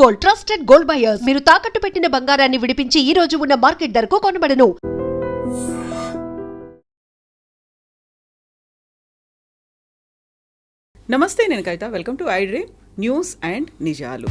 Gold trusted gold buyers మీరు తాకట్టు పెట్టిన బంగారాన్ని విడిపించి ఈ రోజు ఉన్న మార్కెట్ ధరకు కొనబడను. నమస్తే నేను Kavitha. Welcome to iDream news and నిజాలు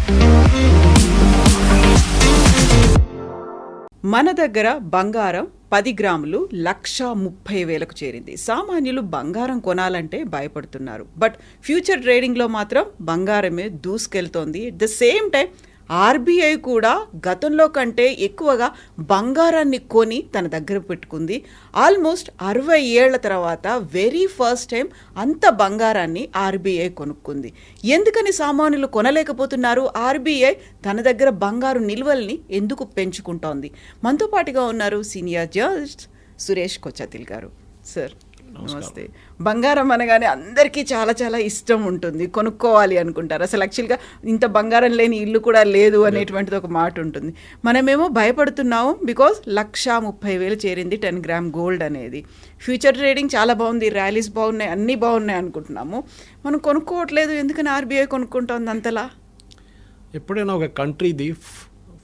మన దగ్గర బంగారం పది గ్రాములు లక్ష ముప్పై వేలకు చేరింది. సామాన్యులు బంగారం కొనాలంటే భయపడుతున్నారు. బట్ ఫ్యూచర్ ట్రేడింగ్లో మాత్రం బంగారమే దూసుకెళ్తోంది. At the same time RBI కూడా గతంలో కంటే ఎక్కువగా బంగారాన్ని కొని తన దగ్గర పెట్టుకుంది. ఆల్మోస్ట్ అరవై ఏళ్ళ తర్వాత వెరీ ఫస్ట్ టైం అంత బంగారాన్ని ఆర్బీఐ కొనుక్కుంది. ఎందుకని సామాన్యులు కొనలేకపోతున్నారు? ఆర్బీఐ తన దగ్గర బంగారు నిల్వల్ని ఎందుకు పెంచుకుంటోంది? మనతో పాటుగా ఉన్నారు సీనియర్ జర్నలిస్ట్ సురేష్ కొచ్చతిల్ గారు. సార్. నమస్తే. బంగారం అనగానే అందరికీ చాలా చాలా ఇష్టం ఉంటుంది. కొనుక్కోవాలి అనుకుంటారు. అసలు యాక్చువల్గా ఇంత బంగారం లేని ఇల్లు కూడా లేదు అనేటువంటిది ఒక మాట ఉంటుంది. మనమేమో భయపడుతున్నాము బికాజ్ లక్ష ముప్పై వేలు చేరింది టెన్ గ్రామ్ గోల్డ్ అనేది. ఫ్యూచర్ ట్రేడింగ్ చాలా బాగుంది. ర్యాలీస్ బాగున్నాయి. అన్నీ బాగున్నాయి అనుకుంటున్నాము. మనం కొనుక్కోవట్లేదు. ఎందుకని ఆర్బీఐ కొనుక్కుంటోంది అంతలా? ఎప్పుడైనా ఒక కంట్రీది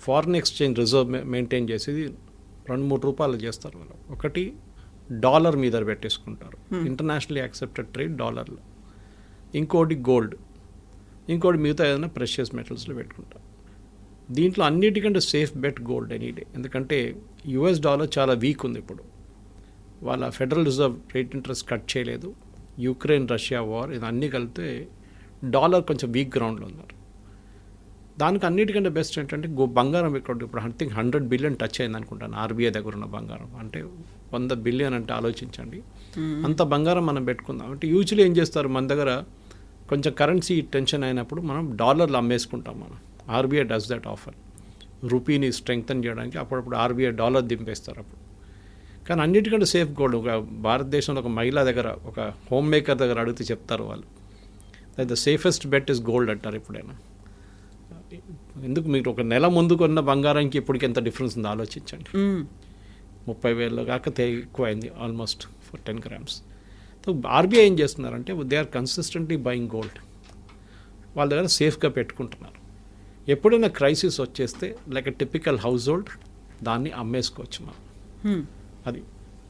ఫారిన్ ఎక్స్చేంజ్ రిజర్వ్ మెయింటైన్ చేసేది రెండు మూడు రూపాయలు చేస్తారు వాళ్ళు. ఒకటి డాలర్ మీద పెట్టేసుకుంటారు. ఇంటర్నేషనల్లీ యాక్సెప్టెడ్ ట్రేడ్ డాలర్లో. ఇంకోటి గోల్డ్ ఇంకోటి మిగతా ఏదైనా ప్రెషియస్ మెటల్స్లో పెట్టుకుంటారు దీంట్లో అన్నిటికంటే safe bet gold any day ఎందుకంటే యుఎస్ డాలర్ చాలా వీక్ ఉంది ఇప్పుడు. వాళ్ళ federal reserve rate interest cut చేయలేదు. యుక్రెయిన్ రష్యా వార్ ఇది అన్నీ కలిపితే డాలర్ కొంచెం వీక్ గ్రౌండ్లో ఉన్నారు. దానికి అన్నిటికంటే బెస్ట్ ఏంటంటే గో బంగారం ఇక్కడ ఇప్పుడు I think hundred billion touch అయింది అనుకుంటాను. ఆర్బీఐ దగ్గర ఉన్న బంగారం. అంటే వంద బిలియన్ అంటే ఆలోచించండి. అంత బంగారం మనం పెట్టుకుందాం. అంటే యూజువల్లీ ఏం చేస్తారు మన దగ్గర కొంచెం కరెన్సీ టెన్షన్ అయినప్పుడు మనం డాలర్లు అమ్మేసుకుంటాం మనం. RBI does that offer. రూపీని strengthen చేయడానికి అప్పుడప్పుడు ఆర్బీఐ డాలర్ దింపేస్తారు అప్పుడు. కానీ అన్నిటికంటే సేఫ్ గోల్డ్ ఒక భారతదేశంలో ఒక మహిళ దగ్గర ఒక హోమ్ మేకర్ దగ్గర అడిగితే చెప్తారు వాళ్ళు. The safest bet is gold అంటారు ఎప్పుడైనా. ఎందుకు? మీరు ఒక నెల ముందు కొన్న బంగారానికి ఇప్పటికి ఎంత డిఫరెన్స్ ఉందో ఆలోచించండి. ముప్పై వేలలో కాక తే- ఎక్కువ అయింది almost for ten grams. So RBI ఏం చేస్తున్నారంటే they are consistently buying gold. వాళ్ళ దగ్గర సేఫ్గా పెట్టుకుంటున్నారు. ఎప్పుడైనా క్రైసిస్ వచ్చేస్తే లైక్ టిపికల్ హౌస్ హోల్డ్ దాన్ని అమ్మేసుకోవచ్చు మనం. అది.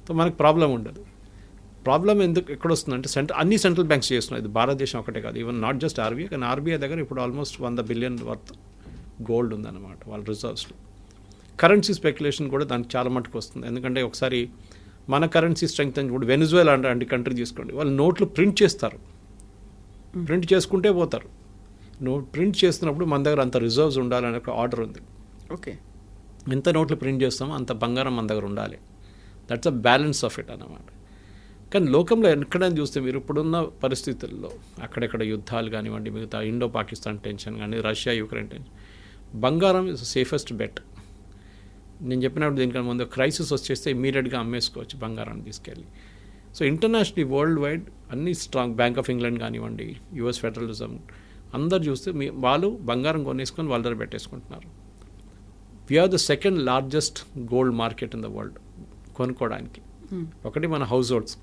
సో మనకు ప్రాబ్లం ఉండదు. ప్రాబ్లం ఎందుకు ఎక్కడ వస్తుందంటే సెంట్రల్ అన్ని సెంట్రల్ బ్యాంక్స్ చేస్తున్నాయి. ఇది భారతదేశం ఒకటే కాదు. ఈవెన్ నాట్ జస్ట్ ఆర్బీఐ కానీ ఆర్బీఐ దగ్గర ఇప్పుడు ఆల్మోస్ట్ వంద బిలియన్ వర్త్ గోల్డ్ ఉందన్నమాట వాళ్ళ రిజర్వ్స్లో. కరెన్సీ స్పెక్యులేషన్ కూడా దానికి చాలా మటుకు వస్తుంది. ఎందుకంటే ఒకసారి మన కరెన్సీ స్ట్రెంగ్త్ అని ఇప్పుడు వెనుజువేలా అంటే కంట్రీ తీసుకోండి. వాళ్ళు నోట్లు ప్రింట్ చేస్తారు. ప్రింట్ చేసుకుంటే పోతారు. నోట్ ప్రింట్ చేస్తున్నప్పుడు మన దగ్గర అంత రిజర్వ్స్ ఉండాలనే ఒక ఆర్డర్ ఉంది. ఓకే. ఎంత నోట్లు ప్రింట్ చేస్తామో అంత బంగారం మన దగ్గర ఉండాలి. That's a balance of it అన్నమాట. కానీ లోకంలో ఎక్కడైనా చూస్తే మీరు ఇప్పుడున్న పరిస్థితుల్లో అక్కడెక్కడ యుద్ధాలు కానివ్వండి మిగతా ఇండో పాకిస్తాన్ టెన్షన్ కానీ రష్యా యుక్రెయిన్ టెన్షన్ బంగారం ఇస్ సేఫెస్ట్ బెట్ నేను చెప్పినప్పుడు దీనికన్నా ముందు క్రైసిస్ వచ్చేస్తే ఇమీడియట్గా అమ్మేసుకోవచ్చు బంగారాన్ని తీసుకెళ్ళి. సో ఇంటర్నేషనల్ వరల్డ్ వైడ్ అన్ని స్ట్రాంగ్ బ్యాంక్ ఆఫ్ ఇంగ్లాండ్ కానివ్వండి యుఎస్ ఫెడరల్ రిజర్వ్ అందరు చూస్తే మీ వాళ్ళు బంగారం కొనేసుకొని వాళ్ళ దగ్గర పెట్టేసుకుంటున్నారు. We are the second largest gold market in the world కొనుక్కోవడానికి. ఒకటి మన హౌస్ హోల్డ్స్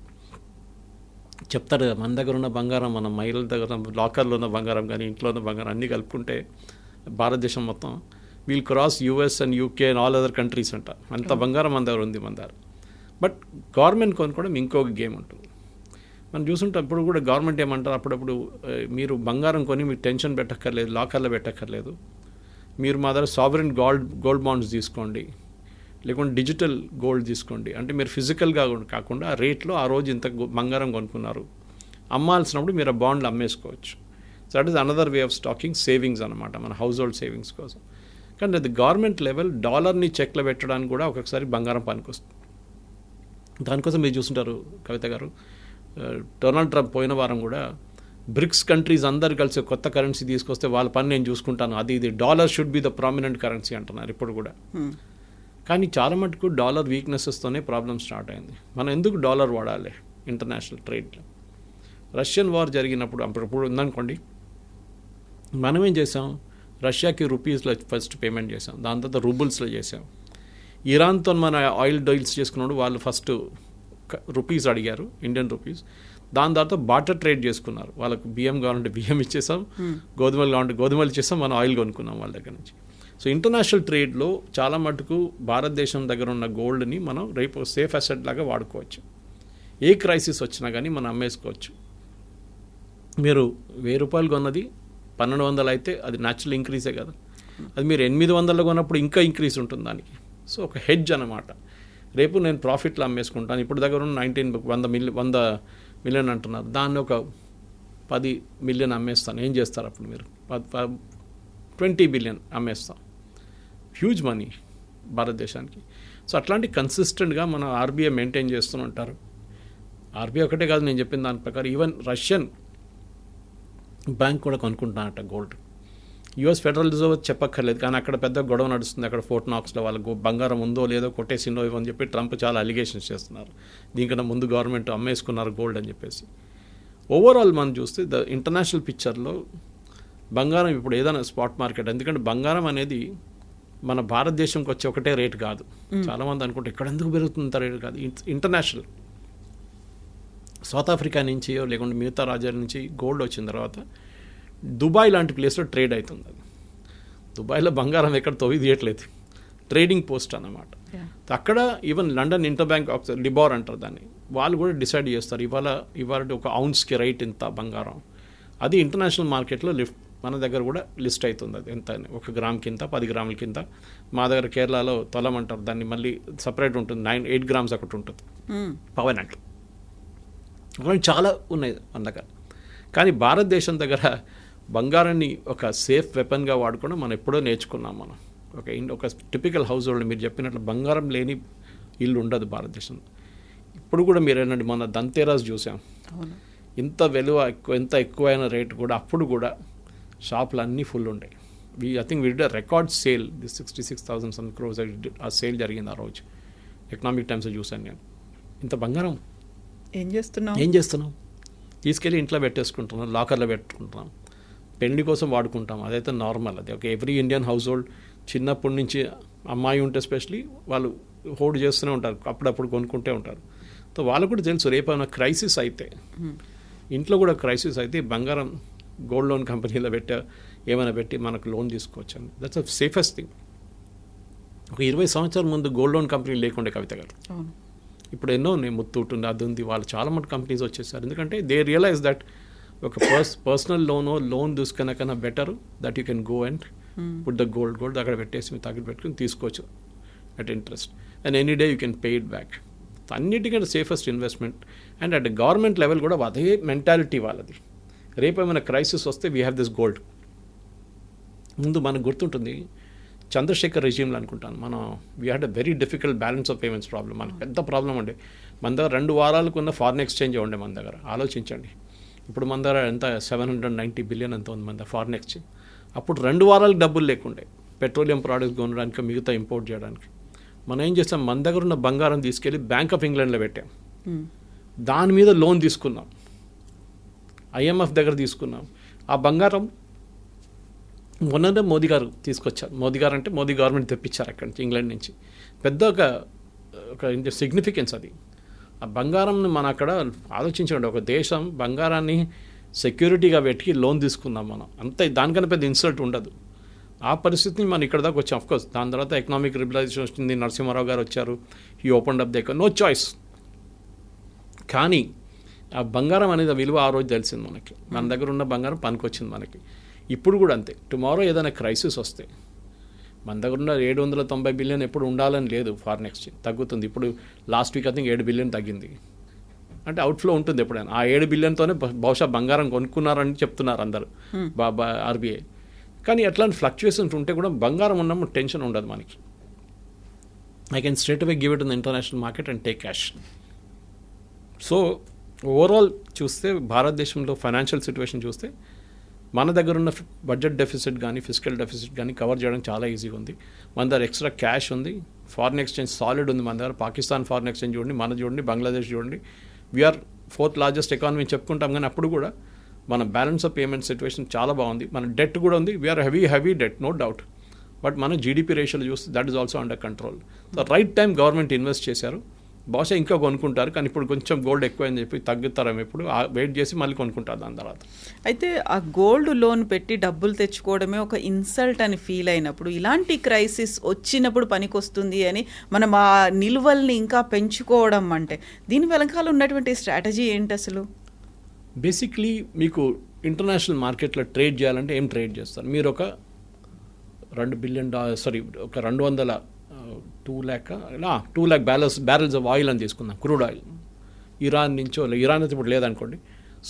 చెప్తారు కదా మన దగ్గర ఉన్న బంగారం మన మహిళల దగ్గర లాకర్లో ఉన్న బంగారం కానీ ఇంట్లో ఉన్న బంగారం అన్నీ కలుపుకుంటే భారతదేశం మొత్తం we'll cross US and UK and all other countries అంట. అంత బంగారం మన దగ్గర ఉంది మన దగ్గర. బట్ గవర్నమెంట్ కొనుక్కోవడం ఇంకొక గేమ్ ఉంటుంది. మనం చూసుంటాం ఇప్పుడు కూడా గవర్నమెంట్ ఏమంటారు? అప్పుడప్పుడు "ఏ, మీరు బంగారం కొని మీరు టెన్షన్ పెట్టక్కర్లేదు లాకర్లో పెట్టక్కర్లేదు. మీరు మా దగ్గర సావరెన్ గోల్డ్ గోల్డ్ బాండ్స్ తీసుకోండి. లేకుంటే డిజిటల్ గోల్డ్ తీసుకోండి. అంటే మీరు ఫిజికల్గా కాకుండా ఆ రేట్లో ఆ రోజు ఇంత బంగారం కొనుక్కున్నారు. అమ్మాల్సినప్పుడు మీరు ఆ బాండ్లు అమ్మేసుకోవచ్చు. So that is another way of stacking savings అనమాట మన హౌస్ హోల్డ్ సేవింగ్స్ కోసం. కానీ అది గవర్నమెంట్ లెవెల్ డాలర్ని చెక్లో పెట్టడానికి కూడా ఒక్కొక్కసారి బంగారం పనికొస్తుంది. దానికోసం మీరు చూస్తుంటారు కవిత గారు. డొనాల్డ్ ట్రంప్ పోయిన వారం కూడా బ్రిక్స్ కంట్రీస్ అందరు కలిసి కొత్త కరెన్సీ తీసుకొస్తే వాళ్ళ పని నేను చూసుకుంటాను అది ఇది dollar should be the prominent currency అంటున్నారు ఇప్పుడు కూడా. కానీ చాలా మటుకు డాలర్ వీక్నెసెస్తోనే ప్రాబ్లం స్టార్ట్ అయింది. మనం ఎందుకు డాలర్ వాడాలి ఇంటర్నేషనల్ ట్రేడ్లో రష్యన్ వార్ జరిగినప్పుడు అప్పుడు ఉందనుకోండి మనం ఏం చేసాం? రష్యాకి రూపీస్లో ఫస్ట్ పేమెంట్ చేసాం దాని తర్వాత రూబుల్స్లో చేసాం ఇరాన్తో మన ఆయిల్ డీల్స్ చేసుకున్నప్పుడు వాళ్ళు ఫస్ట్ రూపీస్ అడిగారు ఇండియన్ రూపీస్. దాని తర్వాత బాటర్ ట్రేడ్ చేసుకున్నారు. వాళ్ళకు బియ్యం కావాలంటే బియ్యం ఇచ్చేసాం గోధుమలు కావాలంటే గోధుమలు ఇచ్చేసాం మనం ఆయిల్ కొనుక్కున్నాం వాళ్ళ దగ్గర నుంచి. సో ఇంటర్నేషనల్ ట్రేడ్లో చాలా మటుకు భారతదేశం దగ్గర ఉన్న గోల్డ్ని మనం రేపు సేఫ్ అసెట్ లాగా వాడుకోవచ్చు. ఏ క్రైసిస్ వచ్చినా కానీ మనం అమ్మేసుకోవచ్చు. మీరు వెయ్యి రూపాయలు కొన్నది పన్నెండు వందలు అయితే అది న్యాచురల్ ఇంక్రీజే కదా. అది మీరు ఎనిమిది వందలు కొన్నప్పుడు ఇంకా ఇంక్రీజ్ ఉంటుంది దానికి. సో ఒక హెడ్జ్ అనమాట రేపు నేను ప్రాఫిట్లో అమ్మేసుకుంటాను. ఇప్పుడు దగ్గర ఉన్న నైన్టీన్ వంద మిలియన్ వంద మిలియన్ అంటున్నారు. దాన్ని ఒక పది మిలియన్ అమ్మేస్తాను. ఏం చేస్తారు అప్పుడు మీరు? ట్వంటీ బిలియన్ అమ్మేస్తాం. హ్యూజ్ మనీ భారతదేశానికి. సో అట్లాంటి కన్సిస్టెంట్గా మన ఆర్బీఐ మెయింటైన్ చేస్తూనే ఉంటారు. ఆర్బీఐ ఒకటే కాదు నేను చెప్పిన దాని ప్రకారం. ఈవెన్ రష్యన్ బ్యాంక్ కూడా కొనుక్కుంటున్నారట గోల్డ్. యుఎస్ ఫెడరల్ రిజర్వ్ చెప్పక్కర్లేదు కానీ అక్కడ పెద్ద గొడవ నడుస్తుంది. అక్కడ ఫోర్ట్ నాక్స్లో వాళ్ళకు బంగారం ఉందో లేదో కొట్టేసిందో ఇవని చెప్పి ట్రంప్ చాలా అలిగేషన్స్ చేస్తున్నారు. దీనికన్నా ముందు గవర్నమెంట్ అమ్మేసుకున్నారు గోల్డ్ అని చెప్పేసి. ఓవరాల్ మనం చూస్తే ద ఇంటర్నేషనల్ పిక్చర్లో బంగారం ఇప్పుడు ఏదైనా స్పాట్ మార్కెట్ ఎందుకంటే బంగారం అనేది మన భారతదేశంకి వచ్చే ఒకటే రేట్ కాదు. చాలామంది అనుకుంటే ఇక్కడ ఎందుకు పెరుగుతుంది రేట్ కాదు. ఇంటర్నేషనల్. సౌత్ ఆఫ్రికా నుంచి లేకుంటే మిగతా రాజ్యాల నుంచి గోల్డ్ వచ్చిన తర్వాత దుబాయ్ లాంటి ప్లేస్లో ట్రేడ్ అవుతుంది అది. దుబాయ్లో బంగారం ఎక్కడ తొవి తీయట్లేదు. ట్రేడింగ్ పోస్ట్ అన్నమాట. అక్కడ even London interbank of LIBOR అంటారు దాన్ని. వాళ్ళు కూడా డిసైడ్ చేస్తారు ఇవాళ ఇవాళ ఒక అవున్స్కి రైట్ ఇంత బంగారం. అది ఇంటర్నేషనల్ మార్కెట్లో లిఫ్ట్ మన దగ్గర కూడా లిస్ట్ అవుతుంది అది ఎంత ఒక గ్రామ్ కింద పది గ్రాముల కింద. మా దగ్గర కేరళలో తొలం అంటారు దాన్ని మళ్ళీ సపరేట్ ఉంటుంది నైన్ ఎయిట్ గ్రామ్స్ ఒకటి ఉంటుంది. పవన్ అంటే అలాంటి చాలా ఉన్నాయి మన దగ్గర. కానీ భారతదేశం దగ్గర బంగారాన్ని ఒక సేఫ్ వెపన్గా వాడుకోవడం మనం ఎప్పుడో నేర్చుకున్నాం మనం. ఒక ఒక టిపికల్ హౌస్ హోల్డ్ మీరు చెప్పినట్లు బంగారం లేని ఇల్లు ఉండదు భారతదేశంలో ఇప్పుడు కూడా మీరు ఏంటంటే మన దంతేరాస్ చూసాం. ఇంత విలువ ఎక్కువ ఎంత ఎక్కువైన రేట్ కూడా అప్పుడు కూడా షాపులు అన్నీ ఫుల్ ఉంటాయి we I think we'd record sale the sixty six thousand some crores ఆ సేల్ జరిగింది ఆ రోజు. ఎకనామిక్ టైమ్స్ చూశాను నేను. ఇంత బంగారం ఏం చేస్తున్నావు? ఏం చేస్తున్నాం తీసుకెళ్ళి ఇంట్లో పెట్టేసుకుంటున్నాం లాకర్లో పెట్టుకుంటున్నాం. పెళ్ళి కోసం వాడుకుంటాం అదైతే నార్మల్ అది ఒక ఎవ్రీ ఇండియన్ హౌస్ హోల్డ్ చిన్నప్పటి నుంచి అమ్మాయి ఉంటే స్పెషలీ వాళ్ళు హోల్డ్ చేస్తూనే ఉంటారు అప్పుడప్పుడు కొనుక్కుంటే ఉంటారు. సో వాళ్ళకు కూడా తెలుసు రేపు ఏమైనా క్రైసిస్ అయితే ఇంట్లో కూడా క్రైసిస్ అయితే బంగారం గోల్డ్ లోన్ కంపెనీలో పెట్టా ఏమైనా పెట్టి మనకు లోన్ తీసుకోవచ్చు అండి దట్స్ అ సేఫెస్ట్ థింగ్ ఒక ఇరవై సంవత్సరాల ముందు గోల్డ్ లోన్ కంపెనీ లేకుండే కవిత గారు. ఇప్పుడు ఎన్నో ఉన్నాయి ముత్తూట్ ఉంది అది ఉంది. వాళ్ళు చాలా మంది కంపెనీస్ వచ్చేసారు. ఎందుకంటే దే రియలైజ్ దట్ ఒక పర్స్ పర్సనల్ లోనో లోన్ తీసుకున్న కన్నా better that you can go and put the gold gold అక్కడ పెట్టేసి మీరు తగ్గట్టు పెట్టుకుని తీసుకోవచ్చు at interest and any day you can pay it back అన్నిటికంటే safest investment and at government level కూడా అదే మెంటాలిటీ వాళ్ళది. రేపు ఏమైనా క్రైసిస్ వస్తే వీ హ్యావ్ దిస్ గోల్డ్ ముందు మనకు గుర్తుంటుంది చంద్రశేఖర్ రెజ్యూమ్లో అనుకుంటాను. మనం we had a very difficult balance of payments problem మనకు పెద్ద ప్రాబ్లం ఉండే మన దగ్గర రెండు వారాలకు ఉన్న ఫారిన్ ఎక్స్చేంజ్ ఉండే మన దగ్గర. ఆలోచించండి. ఇప్పుడు మన దగ్గర ఎంత? సెవెన్ హండ్రెడ్ నైంటీ బిలియన్ ఎంత ఉంది మన దగ్గర ఫారిన్ ఎక్స్చేంజ్ అప్పుడు రెండు వారాలకు డబ్బులు లేకుండే. పెట్రోలియం ప్రోడక్ట్స్ కొనడానికి మిగతా ఇంపోర్ట్ చేయడానికి. మనం ఏం చేస్తాం మన దగ్గర ఉన్న బంగారం తీసుకెళ్ళి బ్యాంక్ ఆఫ్ ఇంగ్లాండ్లో పెట్టాం. మ్మ్. దాని మీద లోన్ తీసుకున్నాం. ఐఎంఎఫ్ దగ్గర తీసుకున్నాం. ఆ బంగారం మొన్ననే మోదీ గారు తీసుకొచ్చారు. మోదీ గారు అంటే మోదీ గవర్నమెంట్ తెప్పించారు అక్కడి నుంచి ఇంగ్లాండ్ నుంచి. పెద్ద ఒక ఒక సిగ్నిఫికెన్స్ అది. ఆ బంగారంని మన అక్కడ ఆలోచించండి ఒక దేశం బంగారాన్ని సెక్యూరిటీగా పెట్టి లోన్ తీసుకుందాం మనం. అంత దానికన్నా పెద్ద ఇన్సల్ట్ ఉండదు. ఆ పరిస్థితిని మనం ఇక్కడ దాకా వచ్చాం. అఫ్కోర్స్ దాని తర్వాత ఎకనామిక్ రిబలైజేషన్ వచ్చింది. నరసింహారావు గారు వచ్చారు. ఈ open up the no choice కానీ ఆ బంగారం అనేది విలువ ఆ రోజు తెలిసింది మనకి. మన దగ్గర ఉన్న బంగారం పనికొచ్చింది మనకి. ఇప్పుడు కూడా అంతే. టుమారో ఏదైనా క్రైసిస్ వస్తే మన దగ్గర ఉన్న ఏడు వందల తొంభై బిలియన్ ఎప్పుడు ఉండాలని లేదు ఫారిన్ ఎక్స్చేంజ్ తగ్గుతుంది. ఇప్పుడు లాస్ట్ వీక్ ఐ థింక్ ఏడు బిలియన్ తగ్గింది. అంటే అవుట్ఫ్లో ఉంటుంది ఎప్పుడైనా. ఆ ఏడు బిలియన్తోనే బహు- బహుశా బంగారం కొనుక్కున్నారని చెప్తున్నారు అందరు. బాబా ఆర్బీఐ కానీ ఎట్లాంటి ఫ్లక్చుయేషన్స్ ఉంటే కూడా బంగారం ఉన్నప్పుడు టెన్షన్ ఉండదు మనకి. I can straight away give it in international market and take cash so overall చూస్తే భారతదేశంలో ఫైనాన్షియల్ సిచ్యువేషన్ చూస్తే మన దగ్గర ఉన్న బడ్జెట్ డెఫిసిట్ కానీ ఫిజికల్ డెఫిసిట్ కానీ కవర్ చేయడం చాలా ఈజీగా ఉంది. మన దగ్గర ఎక్స్ట్రా క్యాష్ ఉంది. ఫారిన్ ఎక్స్చేంజ్ సాలిడ్ ఉంది మన దగ్గర. పాకిస్తాన్ ఫారిన్ ఎక్స్చేంజ్ చూడండి మన చూడండి బంగ్లాదేశ్ చూడండి. వీఆర్ ఫోర్త్ లార్జెస్ట్ ఎకానమీ చెప్పుకుంటాం కానీ అప్పుడు కూడా మన బ్యాలెన్స్ ఆఫ్ పేమెంట్ సిచ్యువేషన్ చాలా బాగుంది. మన డెట్ కూడా ఉంది. We are heavy heavy debt no doubt but మన జీడిపి రేషియోలు చూస్తే that is also under control so right time government invest చేశారు. బహుశా ఇంకా కొనుక్కుంటారు కానీ ఇప్పుడు కొంచెం గోల్డ్ ఎక్కువని చెప్పి తగ్గుతారేమో ఇప్పుడు. వెయిట్ చేసి మళ్ళీ కొనుక్కుంటారు దాని తర్వాత. అయితే ఆ గోల్డ్ లోన్ పెట్టి డబ్బులు తెచ్చుకోవడమే ఒక ఇన్సల్ట్ అని ఫీల్ అయినప్పుడు ఇలాంటి క్రైసిస్ వచ్చినప్పుడు పనికొస్తుంది అని మనం ఆ నిల్వల్ని ఇంకా పెంచుకోవడం అంటే దీని వెనకాల ఉన్నటువంటి స్ట్రాటజీ ఏంటి అసలు? బేసిక్లీ మీకు ఇంటర్నేషనల్ మార్కెట్లో ట్రేడ్ చేయాలంటే ఏం ట్రేడ్ చేస్తారు? మీరు ఒక రెండు బిలియన్ డాలర్ సారీ ఒక రెండు వందల two lakh two lakh balance barrels of oil అని తీసుకుందాం క్రూడ్ ఆయిల్. ఇరాన్ నుంచో ఇరాన్ అయితే ఇప్పుడు లేదనుకోండి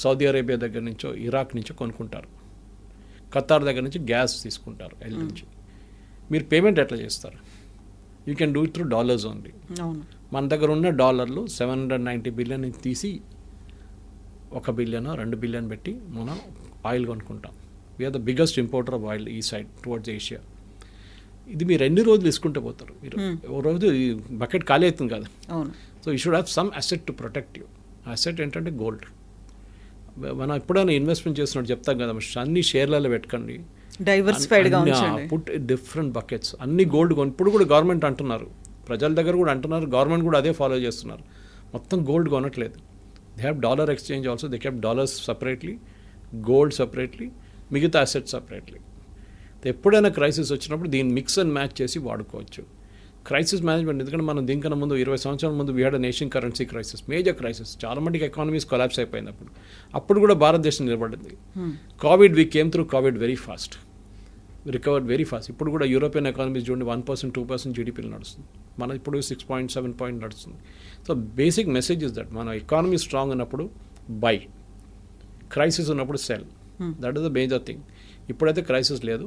సౌదీ అరేబియా దగ్గర నుంచో ఇరాక్ నుంచో కొనుక్కుంటారు. ఖతార్ దగ్గర నుంచి గ్యాస్ తీసుకుంటారు ఎల్ నుంచి. మీరు పేమెంట్ ఎట్లా చేస్తారు? You can do it through dollars only. మన దగ్గర ఉన్న డాలర్లు సెవెన్ హండ్రెడ్ నైంటీ బిలియన్ తీసి ఒక బిలియన్ రెండు బిలియన్ పెట్టి మనం ఆయిల్ కొనుక్కుంటాం. We are the biggest importer of oil ఈ సైడ్ టువర్డ్స్ ఏషియా ఇది మీరు ఎన్ని రోజులు తీసుకుంటే పోతారు. మీరు ఓ రోజు బకెట్ ఖాళీ అవుతుంది కదా. So you should have some asset to protect you asset ఏంటంటే గోల్డ్ మనం ఎప్పుడైనా ఇన్వెస్ట్మెంట్ చేస్తున్నట్టు చెప్తాం కదా అన్ని షేర్లలో పెట్టుకోండి. డైవర్సిఫైడ్గా ఉంచండి. పుట్ డిఫరెంట్ బకెట్స్ అన్ని గోల్డ్ కొని ఇప్పుడు కూడా గవర్నమెంట్ అంటున్నారు. ప్రజల దగ్గర కూడా అంటున్నారు. గవర్నమెంట్ కూడా అదే ఫాలో చేస్తున్నారు. మొత్తం gold కొనట్లేదు. They have dollar exchange also they have dollars separately gold separately మిగతా అసెట్స్ సపరేట్లీ ఎప్పుడైనా క్రైసిస్ వచ్చినప్పుడు దీన్ని మిక్స్ అండ్ మ్యాచ్ చేసి వాడుకోవచ్చు. క్రైసిస్ మేనేజ్మెంట్ ఎందుకంటే మనం దీనికన్నా ముందు ఇరవై సంవత్సరాల ముందు we had nation currency crisis major crisis చాలా మటుకు ఎకానమీస్ కొలాప్స్ అయిపోయింది అప్పుడు అప్పుడు కూడా భారతదేశం నిలబడింది. Covid we came through Covid very fast recovered very fast ఇప్పుడు కూడా యూరోపియన్ ఎకానమీస్ చూడండి వన్ పర్సెంట్ టూ పర్సెంట్ జీడిపీలు నడుస్తుంది. మన ఇప్పుడు సిక్స్ పాయింట్ సెవెన్ పాయింట్ నడుస్తుంది. So basic message is that మన ఎకానమీ స్ట్రాంగ్ ఉన్నప్పుడు బై క్రైసిస్ ఉన్నప్పుడు sell that is the major thing ఇప్పుడైతే క్రైసిస్ లేదు.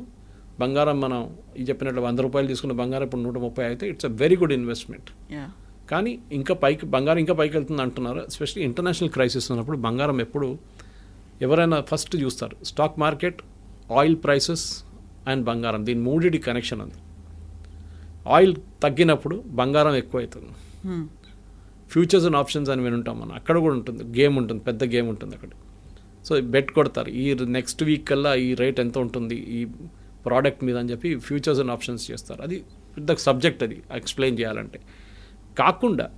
బంగారం మనం ఈ చెప్పినట్లు వంద రూపాయలు తీసుకున్న బంగారం ఇప్పుడు నూట ముప్పై అయితే it's a very good investment కానీ ఇంకా పైకి బంగారం ఇంకా పైకి వెళ్తుంది అంటున్నారు ఎస్పెషల్లీ ఇంటర్నేషనల్ క్రైసిస్ ఉన్నప్పుడు బంగారం ఎప్పుడు ఎవరైనా ఫస్ట్ చూస్తారు. Stock market oil prices and బంగారం దీని మూడిటి కనెక్షన్ ఉంది. ఆయిల్ తగ్గినప్పుడు బంగారం ఎక్కువ అవుతుంది ఫ్యూచర్స్ అండ్ ఆప్షన్స్ అని వినుంటాం మనం. అక్కడ కూడా ఉంటుంది. గేమ్ ఉంటుంది. పెద్ద గేమ్ ఉంటుంది అక్కడ. సో బెట్ కొడతారు. ఈ నెక్స్ట్ వీక్ కల్లా ఈ రేట్ ఎంత ఉంటుంది? ఈ ప్రోడక్ట్ మీద అని చెప్పి ఫ్యూచర్స్ అండ్ ఆప్షన్స్ చేస్తారు. అది పెద్ద సబ్జెక్ట్ అది ఎక్స్ప్లెయిన్ చేయాలంటే. కాకుండా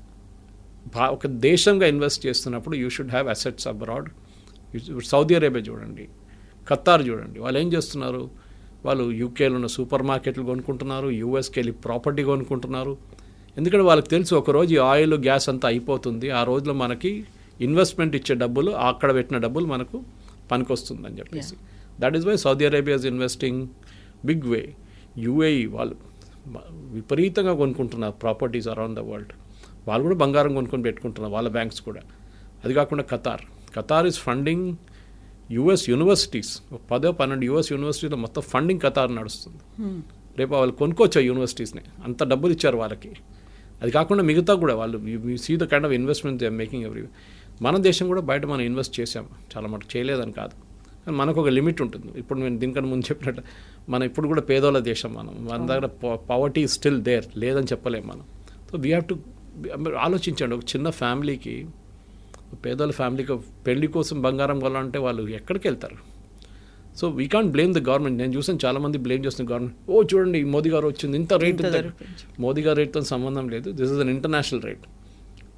భా- ఒక దేశంగా ఇన్వెస్ట్ చేస్తున్నప్పుడు you should have assets abroad Saudi Arabia చూడండి ఖతార్ చూడండి వాళ్ళు ఏం చేస్తున్నారు? వాళ్ళు యూకేలో ఉన్న సూపర్ మార్కెట్లు కొనుక్కుంటున్నారు యూఎస్కి వెళ్ళి ప్రాపర్టీ కొనుక్కుంటున్నారు. ఎందుకంటే వాళ్ళకి తెలుసు ఒక రోజు ఈ ఆయిల్ గ్యాస్ అంతా అయిపోతుంది. ఆ రోజులో మనకి ఇన్వెస్ట్మెంట్ ఇచ్చే డబ్బులు అక్కడ పెట్టిన డబ్బులు మనకు పనికొస్తుందని చెప్పేసి. That is why Saudi Arabia is investing big way UAE వాళ్ళు విపరీతంగా కొనుక్కుంటున్నారు ప్రాపర్టీస్ అరౌండ్ ద వరల్డ్ వాళ్ళు కూడా బంగారం కొనుక్కొని పెట్టుకుంటున్నారు వాళ్ళ బ్యాంక్స్ కూడా. అది కాకుండా Qatar. Qatar is funding US universities ఒక పదో పన్నెండు యుఎస్ యూనివర్సిటీలో మొత్తం ఫండింగ్ ఖతార్ నడుస్తుంది. రేపు వాళ్ళు కొనుక్కోవచ్చు యూనివర్సిటీస్ని అంత డబ్బులు ఇచ్చారు వాళ్ళకి. అది కాకుండా మిగతా కూడా వాళ్ళు see the kind of investment they making every మన దేశం కూడా బయట మనం ఇన్వెస్ట్ చేసాం చాలా మటుకు చేయలేదని కాదు. మనకు ఒక లిమిట్ ఉంటుంది. ఇప్పుడు నేను దీనికన్నా ముందు చెప్పినట్టు మనం ఇప్పుడు కూడా పేదోళ్ళ దేశం మనం. మన దగ్గర పవర్టీ స్టిల్ దేర్ లేదని చెప్పలేము మనం. సో వీ హ్యావ్ టు ఆలోచించండి. ఒక చిన్న ఫ్యామిలీకి పేదోళ్ళ ఫ్యామిలీకి పెళ్ళి కోసం బంగారం కొనాలంటే వాళ్ళు ఎక్కడికి వెళ్తారు? So we can't blame the government నేను చూసాను చాలా మంది బ్లేమ్ చేస్తున్న గవర్నమెంట్ ఓ చూడండి మోదీ గారు వచ్చింది. ఇంత రేట్. మోదీ గారి రేట్తో సంబంధం లేదు. This is an international rate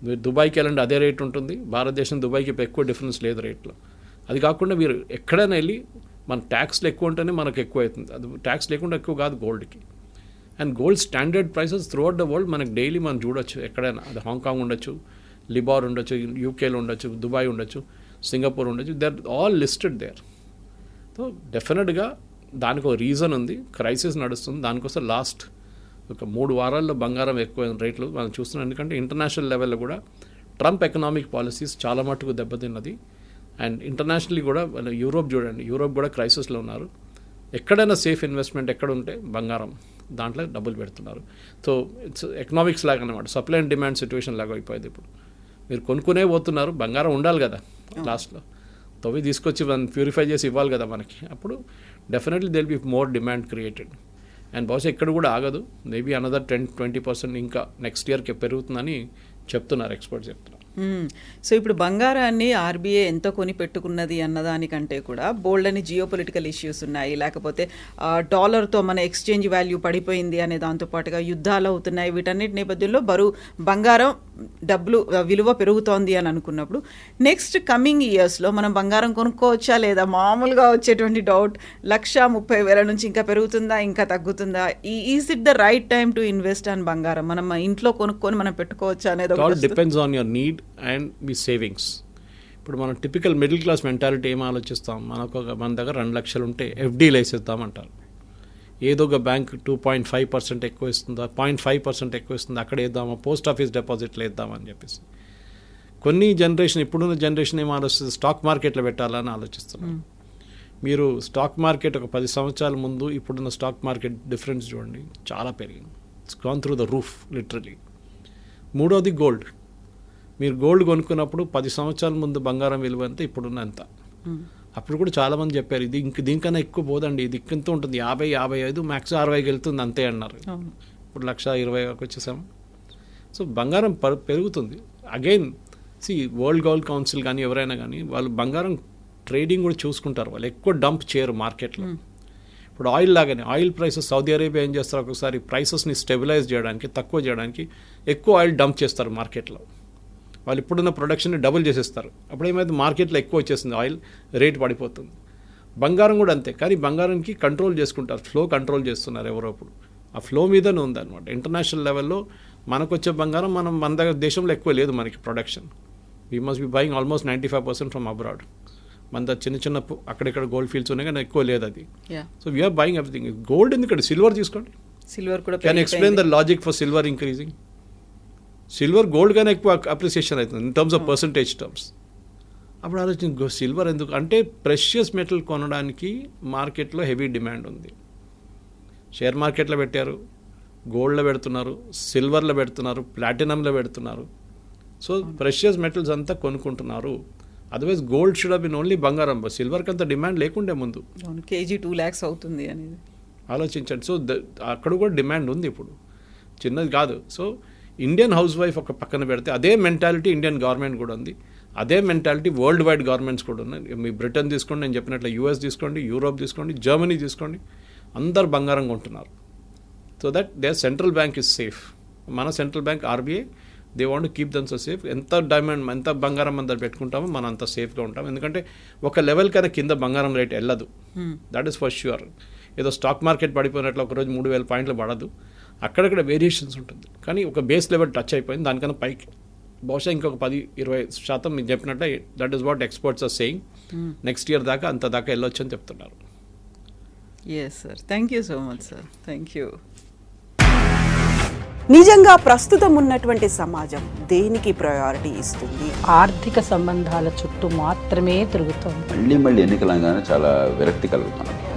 మీరు దుబాయ్కి వెళ్ళండి అదే రేట్ ఉంటుంది. భారతదేశం దుబాయ్కి ఎక్కువ డిఫరెన్స్ లేదు రేట్లో అది కాకుండా మీరు ఎక్కడైనా వెళ్ళి మన ట్యాక్స్లు ఎక్కువ ఉంటేనే మనకు ఎక్కువ అవుతుంది. అది ట్యాక్స్ లేకుండా ఎక్కువ కాదు గోల్డ్కి. And gold standard prices throughout the world మనకి డైలీ మనం చూడొచ్చు ఎక్కడైనా. అది హాంకాంగ్ ఉండొచ్చు లిబార్ ఉండొచ్చు యూకేలో ఉండొచ్చు దుబాయ్ ఉండొచ్చు సింగపూర్ ఉండొచ్చు. They are all listed there. So డెఫినెట్గా దానికి ఒక రీజన్ ఉంది. క్రైసిస్ నడుస్తుంది. దానికోసం లాస్ట్ ఒక మూడు వారాల్లో బంగారం ఎక్కువ రేట్లు మనం చూస్తున్నాం. ఎందుకంటే ఇంటర్నేషనల్ లెవెల్లో కూడా ట్రంప్ ఎకనామిక్ పాలసీస్ చాలా మటుకు దెబ్బతిన్నది. అండ్ ఇంటర్నేషనల్లీ కూడా యూరోప్ చూడండి యూరోప్ కూడా క్రైసిస్లో ఉన్నారు. ఎక్కడైనా సేఫ్ ఇన్వెస్ట్మెంట్ ఎక్కడ ఉంటే బంగారం దాంట్లో డబ్బులు పెడుతున్నారు. సో ఇట్స్ ఎకనామిక్స్ లాగా అనమాట సప్లై అండ్ డిమాండ్ సిచ్యువేషన్ లాగా అయిపోయింది ఇప్పుడు. మీరు కొనుక్కునే పోతున్నారు బంగారం ఉండాలి కదా లాస్ట్లో తవ్వి తీసుకొచ్చి మనం ప్యూరిఫై చేసి ఇవ్వాలి కదా మనకి. అప్పుడు definitely they'll be more demand created and బహుశా ఇక్కడ కూడా ఆగదు. Maybe another ten twenty percent ఇంకా నెక్స్ట్ ఇయర్కి పెరుగుతుందని చెప్తున్నారు ఎక్స్పర్ట్స్ చెప్తున్నారు. సో ఇప్పుడు బంగారాన్ని ఆర్బీఐ ఎంత కొని పెట్టుకున్నది అన్నదానికంటే కూడా బోల్డ్ అని జియో పొలిటికల్ ఇష్యూస్ ఉన్నాయి. లేకపోతే డాలర్తో మన ఎక్స్చేంజ్ వాల్యూ పడిపోయింది అనే దాంతో పాటుగా యుద్ధాలు అవుతున్నాయి. వీటన్నిటి నేపథ్యంలో బరువు బంగారం డబ్బులు విలువ పెరుగుతోంది అని అనుకున్నప్పుడు నెక్స్ట్ కమింగ్ ఇయర్స్లో మనం బంగారం కొనుక్కోవచ్చా లేదా? మామూలుగా వచ్చేటువంటి డౌట్ లక్ష ముప్పై వేల నుంచి ఇంకా పెరుగుతుందా ఇంకా తగ్గుతుందా? Is it the right time to invest on బంగారం? మనం ఇంట్లో కొనుక్కొని మనం పెట్టుకోవచ్చా అనేది. Depends on your need and me savings. ఇప్పుడు మనం టిపికల్ మిడిల్ క్లాస్ మెంటాలిటీ ఏం ఆలోచిస్తాం? మనకు ఒక మన దగ్గర రెండు లక్షలు ఉంటే ఎఫ్డీలు వేసేద్దాం అంటారు. ఏదో ఒక bank two point five percent ఎక్కువ ఇస్తుందా పాయింట్ ఫైవ్ పర్సెంట్ ఎక్కువ ఇస్తుందా అక్కడ వేద్దామా? పోస్ట్ ఆఫీస్ డిపాజిట్లు వేద్దామని చెప్పేసి. కొన్ని జనరేషన్ ఇప్పుడున్న జనరేషన్ ఏం ఆలోచిస్తుంది? స్టాక్ మార్కెట్లో పెట్టాలని ఆలోచిస్తున్నారు. మీరు స్టాక్ మార్కెట్ ఒక పది సంవత్సరాల ముందు ఇప్పుడున్న స్టాక్ మార్కెట్ డిఫరెన్స్ చూడండి. చాలా పెరిగింది. It's gone through the roof literally మూడోది గోల్డ్. మీరు గోల్డ్ కొనుక్కున్నప్పుడు పది సంవత్సరాల ముందు బంగారం విలువ ఎంత? ఇప్పుడున్న ఎంత అప్పుడు కూడా చాలామంది చెప్పారు ఇది ఇంక దీనికన్నా ఎక్కువ పోదండి ఇది ఇంత ఉంటుంది? యాభై యాభై ఐదు మ్యాక్స్ అరవైకి వెళ్తుంది అంతే అన్నారు. ఇప్పుడు లక్ష ఇరవై వచ్చేసాము. సో బంగారం పర్- పెరుగుతుంది. Again see world gold council కానీ ఎవరైనా కానీ వాళ్ళు బంగారం ట్రేడింగ్ కూడా చూసుకుంటారు. వాళ్ళు ఎక్కువ డంప్ చేయరు మార్కెట్లో. ఇప్పుడు ఆయిల్ లాగానే ఆయిల్ ప్రైసెస్ సౌదీ అరేబియా ఏం చేస్తారు? ఒకసారి ప్రైసెస్ని స్టెబిలైజ్ చేయడానికి తక్కువ చేయడానికి ఎక్కువ ఆయిల్ డంప్ చేస్తారు మార్కెట్లో. వాళ్ళు ఇప్పుడున్న ప్రొడక్షన్ని డబుల్ చేసేస్తారు. అప్పుడు ఏమైతే మార్కెట్లో ఎక్కువ వచ్చేస్తుంది ఆయిల్ రేట్ పడిపోతుంది. బంగారం కూడా అంతే. కానీ బంగారానికి కంట్రోల్ చేసుకుంటారు. ఫ్లో కంట్రోల్ చేస్తున్నారు ఎవరో ఇప్పుడు ఆ ఫ్లో మీదనే ఉందన్నమాట. ఇంటర్నేషనల్ లెవెల్లో మనకు వచ్చే బంగారం మనం మన దగ్గర దేశంలో ఎక్కువ లేదు మనకి production we must be buying almost ninety five percent from abroad మన దగ్గర చిన్న చిన్న అక్కడిక్కడ గోల్డ్ ఫీల్డ్స్ ఉన్నాయి కానీ ఎక్కువ లేదు అది. So we are buying everything gold ఎందుకంటే సిల్వర్ తీసుకోండి. సిల్వర్ కూడా can explain the logic for silver increasing silver gold కన్నా ఎక్కువ అప్రిసియేషన్ అవుతుంది in terms of percentage terms అప్పుడు ఆలోచన సిల్వర్ ఎందుకు? అంటే ప్రెషియస్ మెటల్ కొనడానికి మార్కెట్లో హెవీ డిమాండ్ ఉంది. షేర్ మార్కెట్లో పెట్టారు గోల్డ్లో పెడుతున్నారు సిల్వర్లో పెడుతున్నారు ప్లాటినంలో పెడుతున్నారు. సో ప్రెషియస్ మెటల్స్ అంతా కొనుక్కుంటున్నారు. Otherwise gold should been only బంగారం. సిల్వర్కి అంత డిమాండ్ లేకుండే ముందు. కేజీ టూ ల్యాక్స్ అవుతుంది అనేది. ఆలోచించండి. సో అక్కడ కూడా డిమాండ్ ఉంది ఇప్పుడు. చిన్నది కాదు. సో ఇండియన్ హౌస్ వైఫ్ ఒక పక్కన పెడితే అదే మెంటాలిటీ ఇండియన్ గవర్నమెంట్ కూడా ఉంది. అదే మెంటాలిటీ వరల్డ్ వైడ్ గవర్నమెంట్స్ కూడా ఉన్నాయి. మీ బ్రిటన్ తీసుకోండి నేను చెప్పినట్లు యూఎస్ తీసుకోండి యూరోప్ తీసుకోండి జర్మనీ తీసుకోండి అందరు బంగారం కొంటున్నారు so that they central bank is safe మన central bank RBI they want keep them so safe ఎంత డైమండ్ ఎంత బంగారం దగ్గర పెట్టుకుంటామో మనం అంత సేఫ్గా ఉంటాం. ఎందుకంటే ఒక లెవెల్ కన్నా కింద బంగారం రేట్ వెళ్ళదు. దట్ ఈస్ ఫర్ ష్యూర్ ఏదో స్టాక్ మార్కెట్ పడిపోయినట్లు ఒకరోజు మూడు వేల పాయింట్లు పడదు. అక్కడక్కడ వేరియేషన్స్ ఉంటుంది. కానీ ఒక బేస్ లెవెల్ టచ్ అయిపోయింది. దానికన్నా పైకి. బహుశా ఇంకొక పది ఇరవై శాతం మీరు చెప్పినట్టే that is what experts are saying next year దాకా అంత దాకా వెళ్ళొచ్చు అని చెప్తున్నారు. Yes sir thank you so much sir thank you నిజంగా ప్రస్తుతం ఉన్నటువంటి సమాజం దేనికి ప్రయారిటీ ఇస్తుంది? ఆర్థిక సంబంధాల చుట్టూ మాత్రమే తిరుగుతోంది. మళ్ళీ మళ్ళీ ఎన్నికలంగానే చాలా విరక్తి కలుగుతాను